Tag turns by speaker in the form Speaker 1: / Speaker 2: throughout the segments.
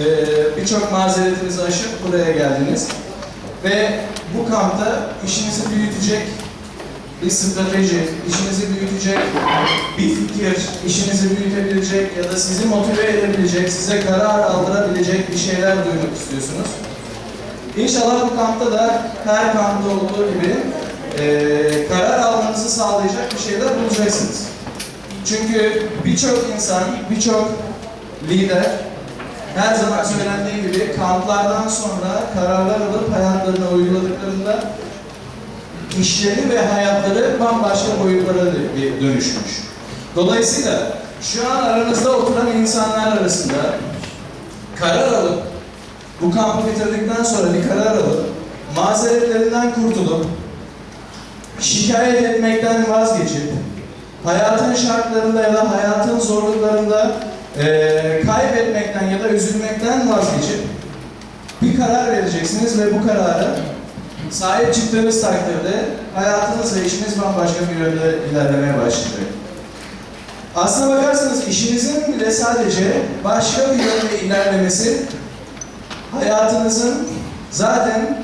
Speaker 1: e, birçok mazeretinizi aşıp buraya geldiniz. Ve bu kampta işinizi büyütecek bir strateji, işinizi büyütecek bir fikir, işinizi büyütebilecek ya da sizi motive edebilecek, size karar aldırabilecek bir şeyler duymak istiyorsunuz. İnşallah bu kampta da her kampta olduğu gibi eee, karar almanızı sağlayacak bir şeyler bulacaksınız. Çünkü birçok insan, birçok lider her zaman söylendiği gibi kamplardan sonra kararlar alıp hayatlarına uyguladıklarında işleri ve hayatları bambaşka boyutlara dö- dönüşmüş. Dolayısıyla şu an aranızda oturan insanlar arasında karar alıp bu kampı bitirdikten sonra bir karar alıp mazeretlerinden kurtulup şikayet etmekten vazgeçip hayatın şartlarında ya da hayatın zorluklarında eee, kaybetmekten ya da üzülmekten vazgeçip bir karar vereceksiniz ve bu kararı sahip çıktığınız takdirde hayatınız ve işiniz bambaşka bir yönde ilerlemeye başlayacak. Aslına bakarsanız işinizin bile sadece başka bir yönde ilerlemesi hayatınızın zaten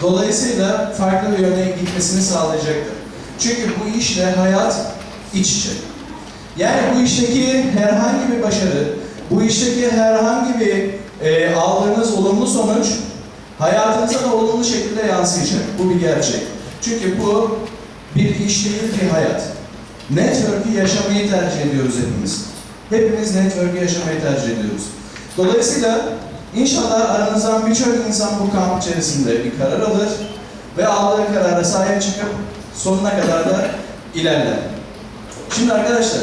Speaker 1: dolayısıyla farklı bir yöne gitmesini sağlayacaktır. Çünkü bu işle hayat iç içe. Yani bu işteki herhangi bir başarı, bu işteki herhangi bir e, aldığınız olumlu sonuç hayatınıza da olumlu şekilde yansıyacak. Bu bir gerçek. Çünkü bu bir iş değil ki hayat. Network'ü yaşamayı tercih ediyoruz hepimiz. Hepimiz network'ü yaşamayı tercih ediyoruz. Dolayısıyla inşallah aranızdan birçok insan bu kamp içerisinde bir karar alır ve aldığı karara sahip çıkıp sonuna kadar da ilerler. Şimdi arkadaşlar,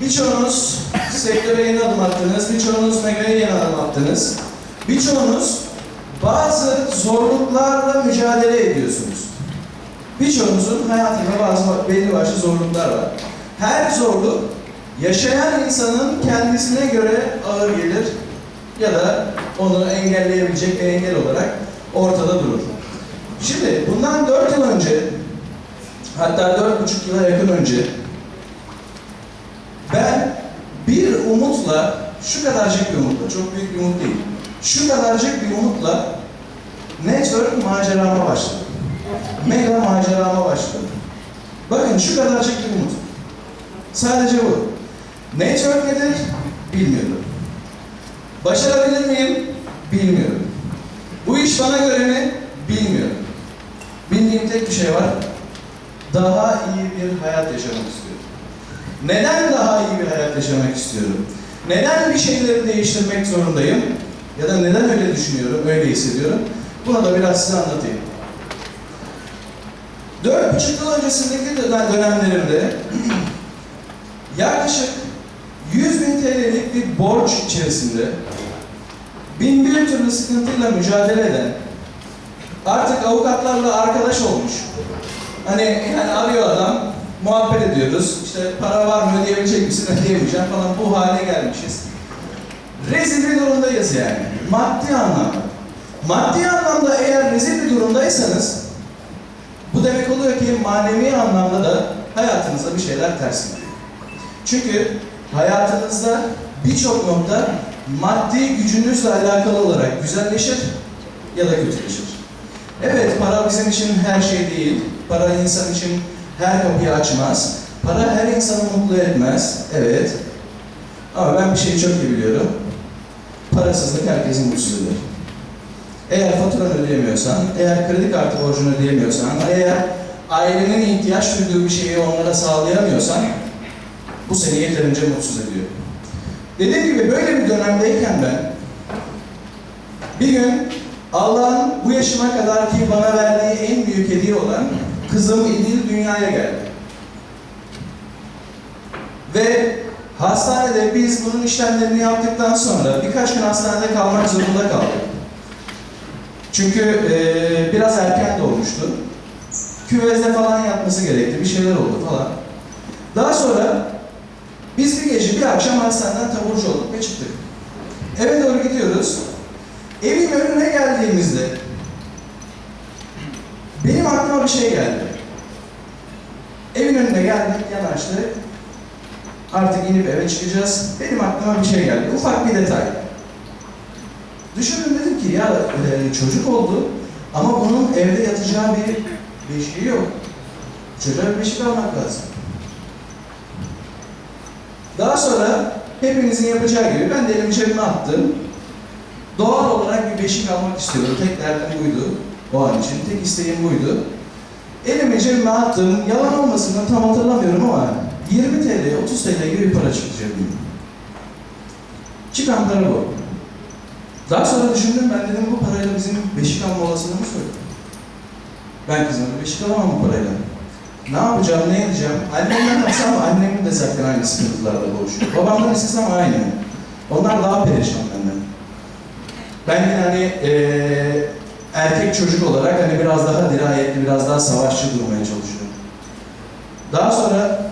Speaker 1: birçoğunuz sektöre yeni adım attınız, birçoğunuz Mega'ya yeni adım attınız. Birçoğunuz bazı zorluklarla mücadele ediyorsunuz. Birçoğunuzun hayatında bazı belli başlı zorluklar var. Her zorluk yaşayan insanın kendisine göre ağır gelir ya da onu engelleyebilecek bir engel olarak ortada durur. Şimdi bundan 4 yıl önce hatta 4,5 yıla yakın önce ben bir umutla, şu kadarcık bir umutla, çok büyük bir umut değil, şu kadarcık bir umutla network macerama başladım. Mega macerama başladım. Bakın şu kadarcık bir umut. Sadece bu. Network nedir? Bilmiyorum. Başarabilir miyim? Bilmiyorum. Bu iş bana göre mi? Bilmiyorum. Bildiğim tek bir şey var. Daha iyi bir hayat yaşamak istiyorum. Neden daha iyi bir hayat yaşamak istiyorum? Neden bir şeyleri değiştirmek zorundayım? Ya da neden öyle düşünüyorum, öyle hissediyorum? Bunu da biraz size anlatayım. Dört buçuk yıl öncesindeki dönem- dönemlerimde yaklaşık 100 bin TL'lik bir borç içerisinde bin bir türlü sıkıntıyla mücadele eden artık avukatlarla arkadaş olmuş. Hani yani arıyor adam, muhabbet ediyoruz. İşte para var mı ödeyebilecek misin, ödeyemeyeceğim falan bu hale gelmişiz. Rezil bir durumdayız yani. Maddi anlamda. Maddi anlamda eğer rezil bir durumdaysanız bu demek oluyor ki manevi anlamda da hayatınızda bir şeyler ters gidiyor. Çünkü hayatınızda birçok nokta maddi gücünüzle alakalı olarak güzelleşir ya da kötüleşir. Evet para bizim için her şey değil. Para insan için her kapıyı açmaz. Para her insanı mutlu etmez. Evet. Ama ben bir şeyi çok iyi biliyorum. Parasızlık herkesi mutsuz eder. Eğer faturanı ödeyemiyorsan, eğer kredi kartı borcunu ödeyemiyorsan, eğer ailenin ihtiyaç duyduğu bir şeyi onlara sağlayamıyorsan bu seni yeterince mutsuz ediyor. Dediğim gibi böyle bir dönemdeyken ben bir gün Allah'ın bu yaşıma kadar ki bana verdiği en büyük hediye olan kızım İdil dünyaya geldi. Ve hastanede biz bunun işlemlerini yaptıktan sonra birkaç gün hastanede kalmak zorunda kaldık. Çünkü eee, biraz erken doğmuştu. Küvezde falan yatması gerekti, bir şeyler oldu falan. Daha sonra biz bir gece, bir akşam hastaneden taburcu olduk ve çıktık. Eve doğru gidiyoruz. Evin önüne geldiğimizde benim aklıma bir şey geldi. Evin önüne geldik, yanaştık. Artık inip eve çıkacağız. Benim aklıma bir şey geldi. Ufak bir detay. Düşündüm dedim ki ya e, çocuk oldu ama bunun evde yatacağı bir beşiği yok. Çocuğa bir beşik almak lazım. Daha sonra hepinizin yapacağı gibi ben de elimi cebime attım. Doğal olarak bir beşik almak istiyorum. Tek derdim buydu. O an için tek isteğim buydu. Elimi cebime attım. Yalan olmasından tam hatırlamıyorum ama 20 TL, 30 TL gibi bir para çıktı cebimden. Çıkan para bu. Daha sonra düşündüm ben dedim bu parayla bizim beşik alma olasılığımız yok. Ben kızıma bir beşik alamam bu parayla. Ne yapacağım, ne edeceğim? Annemden aksam annemin de zaten aynı sıkıntılarla boğuşuyor. Babamdan istesem aynı. Onlar daha perişan benden. Ben yine hani eee, erkek çocuk olarak hani biraz daha dirayetli, biraz daha savaşçı durmaya çalışıyorum. Daha sonra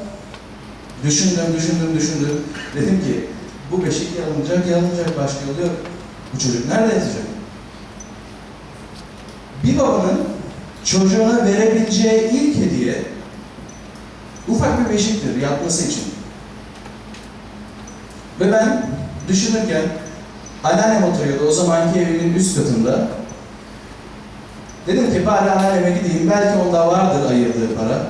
Speaker 1: düşündüm, düşündüm, düşündüm. Dedim ki bu beşik yalınacak, yalınacak başka yolu yok. Bu çocuk nerede yatacak? Bir babanın çocuğuna verebileceği ilk hediye ufak bir beşiktir yatması için. Ve ben düşünürken anneannem oturuyordu o zamanki evinin üst katında. Dedim ki bari anneanneme gideyim belki onda vardır ayırdığı para.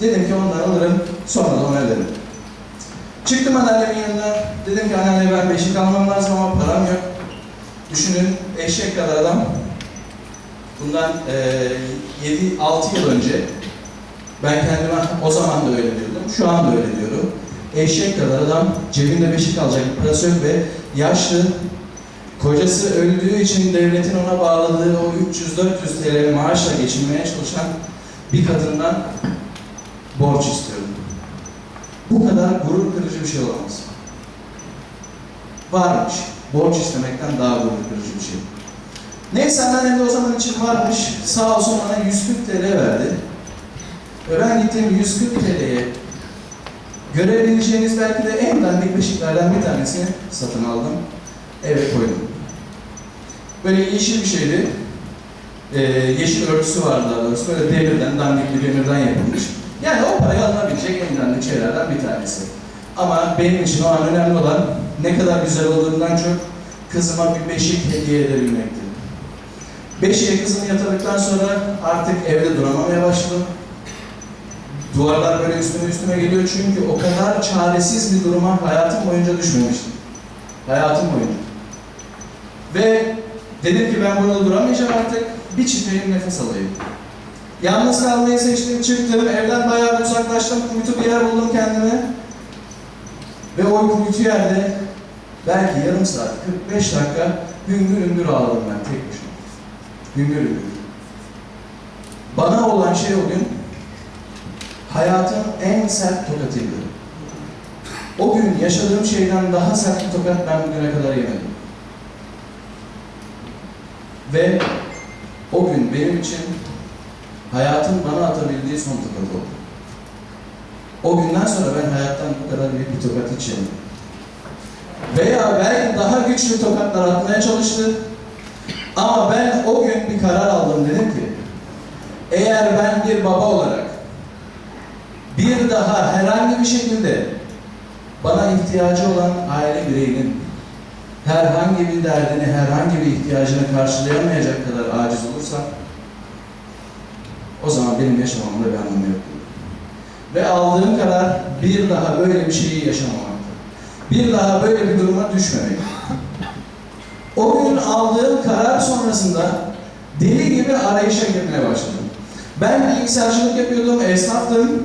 Speaker 1: Dedim ki ondan alırım sonra da ona öderim. Çıktım anneannemin yanına. Dedim ki anneanne ben beşik almam lazım ama param yok. Düşünün eşek kadar adam. Bundan eee 7-6 yıl önce ben kendime o zaman da öyle diyordum. Şu an da öyle diyorum. Eşek kadar adam cebinde beşik alacak parası yok ve yaşlı kocası öldüğü için devletin ona bağladığı o 300-400 TL maaşla geçinmeye çalışan bir kadından borç istiyorum. Bu kadar gurur kırıcı bir şey olamaz. Varmış. Borç istemekten daha gurur kırıcı bir şey. Neyse anneannem de o zaman için varmış. Sağ olsun bana 140 TL verdi. Ve ben gittim 140 TL'ye görebileceğiniz belki de en dandik beşiklerden bir tanesini satın aldım. Eve koydum. Böyle yeşil bir şeydi. Ee, yeşil örtüsü vardı daha doğrusu. Böyle demirden, dandik bir demirden yapılmış. Yani o parayı alınabilecek en dandik şeylerden bir tanesi. Ama benim için o an önemli olan ne kadar güzel olduğundan çok kızıma bir beşik hediye edebilmekti. Beşiğe kızım yatırdıktan sonra artık evde duramamaya başladım. Duvarlar böyle üstüme üstüme geliyor çünkü o kadar çaresiz bir duruma hayatım boyunca düşmemiştim. Hayatım boyunca. Ve dedim ki ben burada duramayacağım artık. Bir çifteyim nefes alayım. Yalnız kalmayı seçtim, çıktım. Evden bayağı uzaklaştım. Kuytu bir yer buldum kendime. Ve o kuytu yerde belki yarım saat, 45 dakika hüngür hüngür ağladım ben tek başıma. Hüngür hüngür. Bana olan şey o gün hayatın en sert tokatıydı. O gün yaşadığım şeyden daha sert bir tokat ben bugüne kadar yemedim. Ve o gün benim için hayatın bana atabildiği son tokat oldu. O günden sonra ben hayattan bu kadar büyük bir tokat hiç yemedim. Veya belki daha güçlü tokatlar atmaya çalıştı. Ama ben o gün bir karar aldım dedim ki eğer ben bir baba olarak bir daha herhangi bir şekilde bana ihtiyacı olan aile bireyinin herhangi bir derdini, herhangi bir ihtiyacını karşılayamayacak kadar aciz olursam o zaman benim yaşamamda bir anlamı yok. Ve aldığım karar bir daha böyle bir şeyi yaşamamaktı. Bir daha böyle bir duruma düşmemek. O gün aldığım karar sonrasında deli gibi arayışa girmeye başladım. Ben bilgisayarcılık yapıyordum, esnaftım.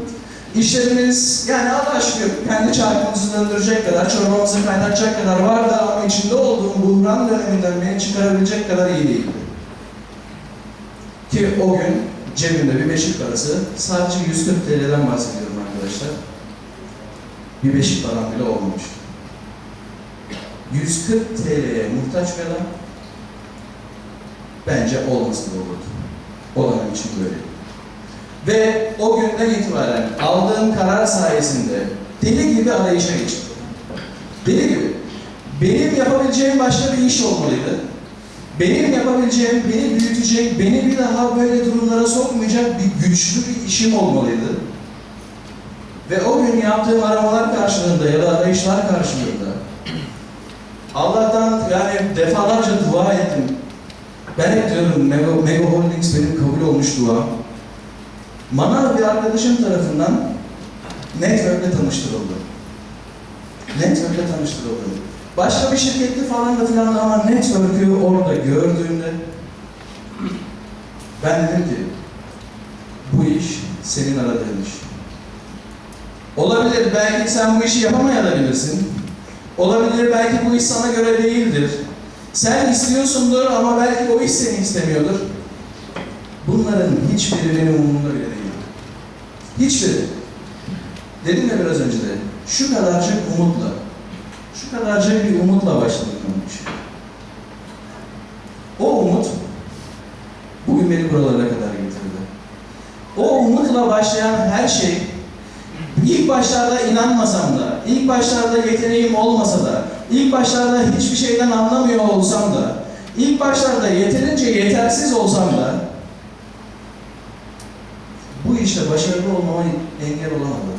Speaker 1: İşlerimiz yani Allah'a şükür kendi çarkımızı döndürecek kadar, çorbamızı kaynatacak kadar vardı ama içinde olduğum buhran döneminden beni çıkarabilecek kadar iyi değildi. Ki o gün cebimde bir beşik parası, sadece 140 TL'den bahsediyorum arkadaşlar. Bir beşik param bile olmamış. 140 TL'ye muhtaç bir adam bence olmasın da olurdu. O için böyle. Ve o günden itibaren aldığım karar sayesinde deli gibi arayışa geçtim. Deli gibi. Benim yapabileceğim başka bir iş olmalıydı. Benim yapabileceğim, beni büyütecek, beni bir daha böyle durumlara sokmayacak bir güçlü bir işim olmalıydı. Ve o gün yaptığım aramalar karşılığında ya da arayışlar karşılığında Allah'tan yani defalarca dua ettim. Ben hep Mega, Mega Holdings benim kabul olmuş dua. Manav bir arkadaşım tarafından network'le tanıştırıldı. Network'le tanıştırıldı. Başka bir şirketli falan da filan ama network'ü orada gördüğümde ben dedim ki bu iş senin aradığın iş. Olabilir belki sen bu işi yapamayabilirsin. Olabilir belki bu iş sana göre değildir. Sen istiyorsundur ama belki o iş seni istemiyordur. Bunların hiçbiri benim umurumda bile değil. Hiçbiri. Dedim ya biraz önce de, şu kadarcık umutla, şu kadarcık bir umutla başladık işe. O umut, bugün beni buralara kadar getirdi. O umutla başlayan her şey, ilk başlarda inanmasam da, ilk başlarda yeteneğim olmasa da, ilk başlarda hiçbir şeyden anlamıyor olsam da, ilk başlarda yeterince yetersiz olsam da, işte başarılı olmama engel olamadı.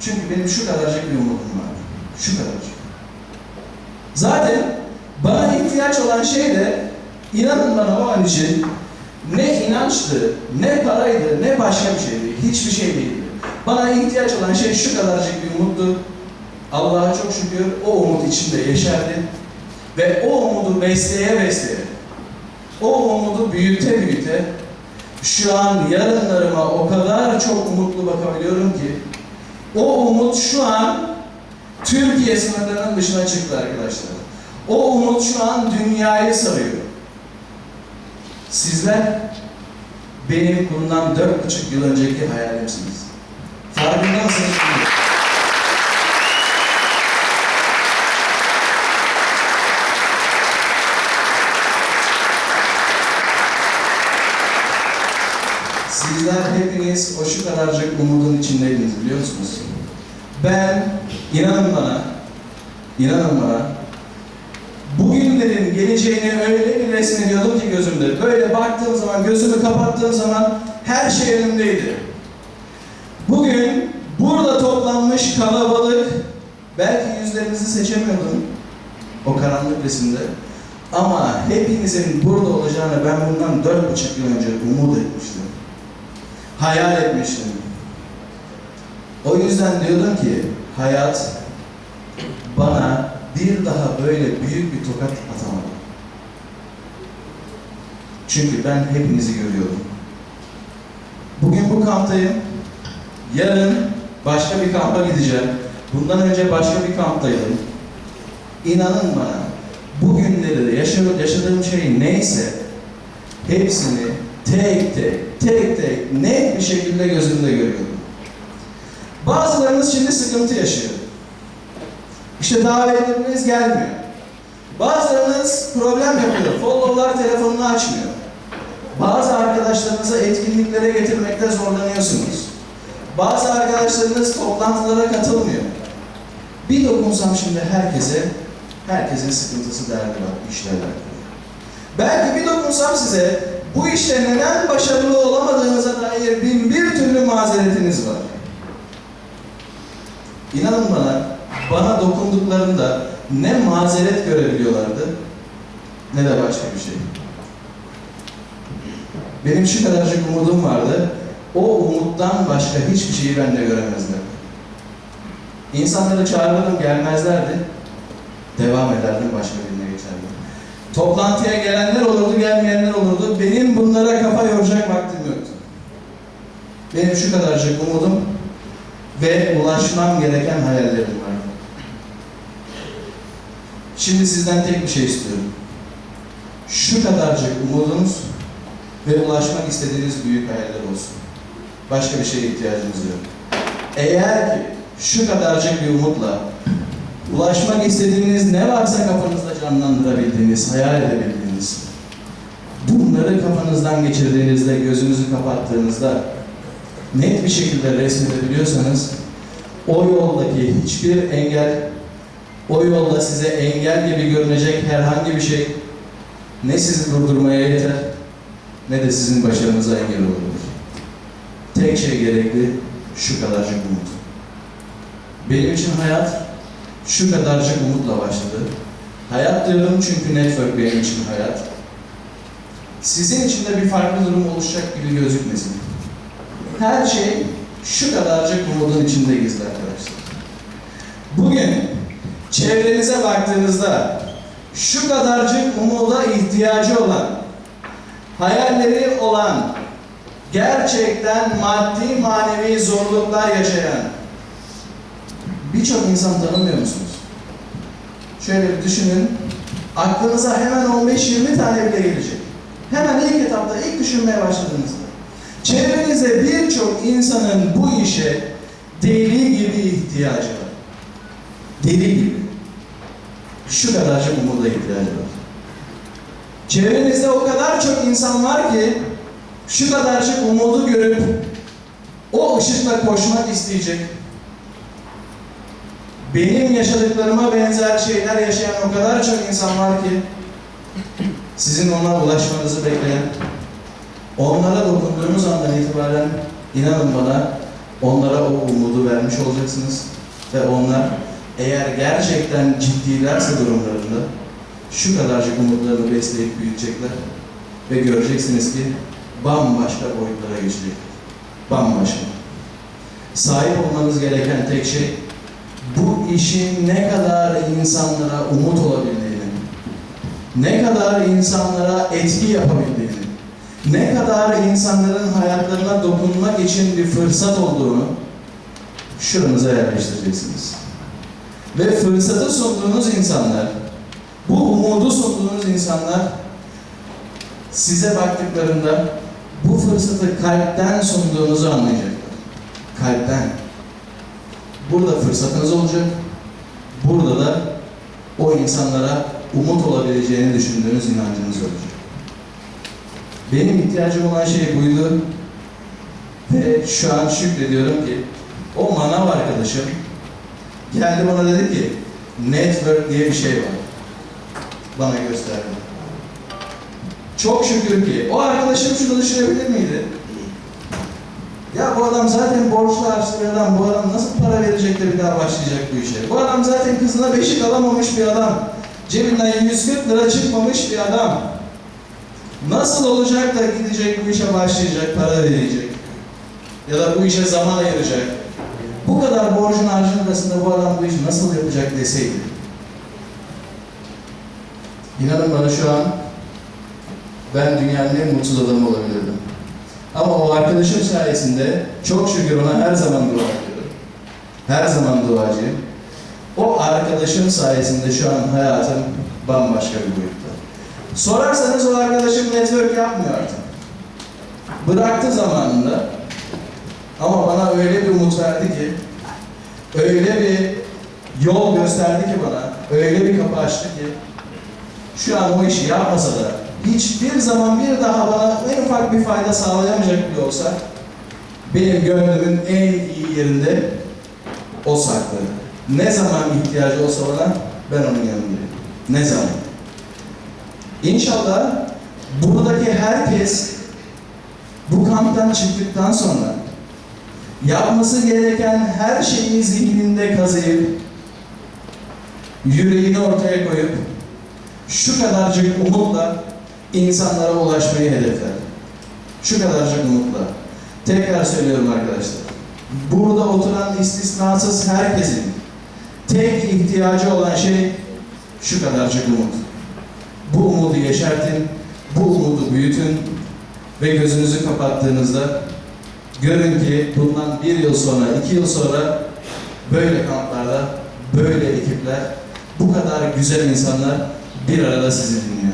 Speaker 1: Çünkü benim şu kadarcık bir umudum var. Şu kadarcık. Zaten bana ihtiyaç olan şey de inanın bana o an için ne inançtı, ne paraydı, ne başka bir şeydi. Hiçbir şey değildi. Bana ihtiyaç olan şey şu kadarcık bir umuttu. Allah'a çok şükür o umut içinde yeşerdi. Ve o umudu besleye besleye, o umudu büyüte büyüte şu an yarınlarıma o kadar çok umutlu bakabiliyorum ki o umut şu an Türkiye sınırlarının dışına çıktı arkadaşlar. O umut şu an dünyayı sarıyor. Sizler benim bundan dört buçuk yıl önceki hayalimsiniz. Farkında mısınız? bilmiyorum. Sizler kadarcık umudun içindeydiniz biliyor musunuz? Ben, inanın bana, inanın bana, bugünlerin geleceğini öyle bir resmediyordum ki gözümde. Böyle baktığım zaman, gözümü kapattığım zaman her şey önümdeydi. Bugün burada toplanmış kalabalık, belki yüzlerinizi seçemiyordum o karanlık resimde. Ama hepinizin burada olacağını ben bundan dört buçuk yıl önce umut etmiştim. Hayal etmiştim. O yüzden diyordum ki hayat bana bir daha böyle büyük bir tokat atamadı. Çünkü ben hepinizi görüyorum. Bugün bu kamptayım. Yarın başka bir kampa gideceğim. Bundan önce başka bir kamptaydım. İnanın bana bugünleri de yaşadığım, şey neyse hepsini tek tek, tek tek net bir şekilde gözümde görüyorum. Bazılarınız şimdi sıkıntı yaşıyor. İşte davetleriniz gelmiyor. Bazılarınız problem yapıyor. Follow'lar telefonunu açmıyor. Bazı arkadaşlarınızı etkinliklere getirmekte zorlanıyorsunuz. Bazı arkadaşlarınız toplantılara katılmıyor. Bir dokunsam şimdi herkese, herkesin sıkıntısı derdi var işlerle alakalı. Belki bir dokunsam size bu işte neden başarılı olamadığınıza dair bin bir türlü mazeretiniz var. İnanın bana, bana dokunduklarında ne mazeret görebiliyorlardı ne de başka bir şey. Benim şu kadarcık umudum vardı. O umuttan başka hiçbir şeyi bende göremezler. İnsanları çağırırdım gelmezlerdi. Devam ederdim başka birine geçerdim. Toplantıya gelenler olurdu, gelmeyenler olurdu. Benim bunlara kafa yoracak vaktim yoktu. Benim şu kadarcık umudum ve ulaşmam gereken hayallerim vardı. Şimdi sizden tek bir şey istiyorum. Şu kadarcık umudunuz ve ulaşmak istediğiniz büyük hayaller olsun. Başka bir şeye ihtiyacınız yok. Eğer ki şu kadarcık bir umutla ulaşmak istediğiniz ne varsa kafanızda canlandırabildiğiniz, hayal edebildiğiniz, bunları kafanızdan geçirdiğinizde, gözünüzü kapattığınızda net bir şekilde resmedebiliyorsanız o yoldaki hiçbir engel, o yolda size engel gibi görünecek herhangi bir şey ne sizi durdurmaya yeter ne de sizin başarınıza engel olabilir. Tek şey gerekli, şu kadarcık umut. Benim için hayat şu kadarcık umutla başladı. Hayat diyorum çünkü network benim için hayat. Sizin için de bir farklı durum oluşacak gibi gözükmesin. Her şey şu kadarcık umudun içinde gizli arkadaşlar. Bugün çevrenize baktığınızda şu kadarcık umuda ihtiyacı olan, hayalleri olan, gerçekten maddi manevi zorluklar yaşayan birçok insan tanımıyor musunuz? Şöyle bir düşünün, aklınıza hemen 15-20 tane bile gelecek. Hemen ilk etapta, ilk düşünmeye başladığınızda. Çevrenizde birçok insanın bu işe deli gibi ihtiyacı var. Deli gibi. Şu kadarcık umuda ihtiyacı var. Çevrenizde o kadar çok insan var ki şu kadarcık umudu görüp o ışıkla koşmak isteyecek. Benim yaşadıklarıma benzer şeyler yaşayan o kadar çok insan var ki sizin ona ulaşmanızı bekleyen, onlara dokunduğunuz andan itibaren inanın bana onlara o umudu vermiş olacaksınız ve onlar eğer gerçekten ciddilerse durumlarında şu kadarcık umutlarını besleyip büyütecekler ve göreceksiniz ki bambaşka boyutlara geçecek. Bambaşka. Sahip olmanız gereken tek şey bu işin ne kadar insanlara umut olabildiğini, ne kadar insanlara etki yapabildiğini, ne kadar insanların hayatlarına dokunmak için bir fırsat olduğunu şuranıza yerleştireceksiniz. Ve fırsatı sunduğunuz insanlar, bu umudu sunduğunuz insanlar size baktıklarında bu fırsatı kalpten sunduğunuzu anlayacaklar. Kalpten. Burada fırsatınız olacak. Burada da o insanlara umut olabileceğini düşündüğünüz inancınız olacak. Benim ihtiyacım olan şey buydu. Ve şu an şükrediyorum ki o manav arkadaşım geldi bana dedi ki network diye bir şey var. Bana gösterdi. Çok şükür ki o arkadaşım şunu düşünebilir miydi? Ya bu adam zaten borçlu harçlı bir adam. Bu adam nasıl para verecek de bir daha başlayacak bu işe? Bu adam zaten kızına beşik alamamış bir adam. Cebinden 140 lira çıkmamış bir adam. Nasıl olacak da gidecek bu işe başlayacak, para verecek? Ya da bu işe zaman ayıracak? Bu kadar borcun harcın arasında bu adam bu işi nasıl yapacak deseydi. İnanın bana şu an ben dünyanın en mutsuz adamı olabilirdim. Ama o arkadaşım sayesinde çok şükür ona her zaman dua ediyorum. Her zaman duacıyım. O arkadaşım sayesinde şu an hayatım bambaşka bir boyutta. Sorarsanız o arkadaşım network yapmıyor artık. Bıraktı zamanında. Ama bana öyle bir umut verdi ki, öyle bir yol gösterdi ki bana, öyle bir kapı açtı ki, şu an o işi yapmasa da hiçbir zaman bir daha bana en ufak bir fayda sağlayamayacak bile olsa benim gönlümün en iyi yerinde o saklı. Ne zaman ihtiyacı olsa bana ben onun yanındayım. Ne zaman? İnşallah buradaki herkes bu kamptan çıktıktan sonra yapması gereken her şeyi zihninde kazıyıp yüreğini ortaya koyup şu kadarcık umutla insanlara ulaşmayı hedefler. Şu kadarcık umutla. Tekrar söylüyorum arkadaşlar. Burada oturan istisnasız herkesin tek ihtiyacı olan şey şu kadarcık umut. Bu umudu yeşertin, bu umudu büyütün ve gözünüzü kapattığınızda görün ki bundan bir yıl sonra, iki yıl sonra böyle kamplarda, böyle ekipler, bu kadar güzel insanlar bir arada sizi dinliyor.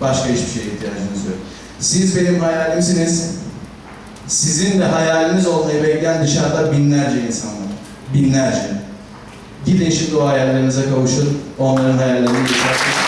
Speaker 1: Başka hiçbir şeye ihtiyacınız yok. Siz benim hayalimsiniz. Sizin de hayaliniz olmayı bekleyen dışarıda binlerce insan var. Binlerce. Gidin şimdi o hayallerinize kavuşun. Onların hayallerini yaşatın.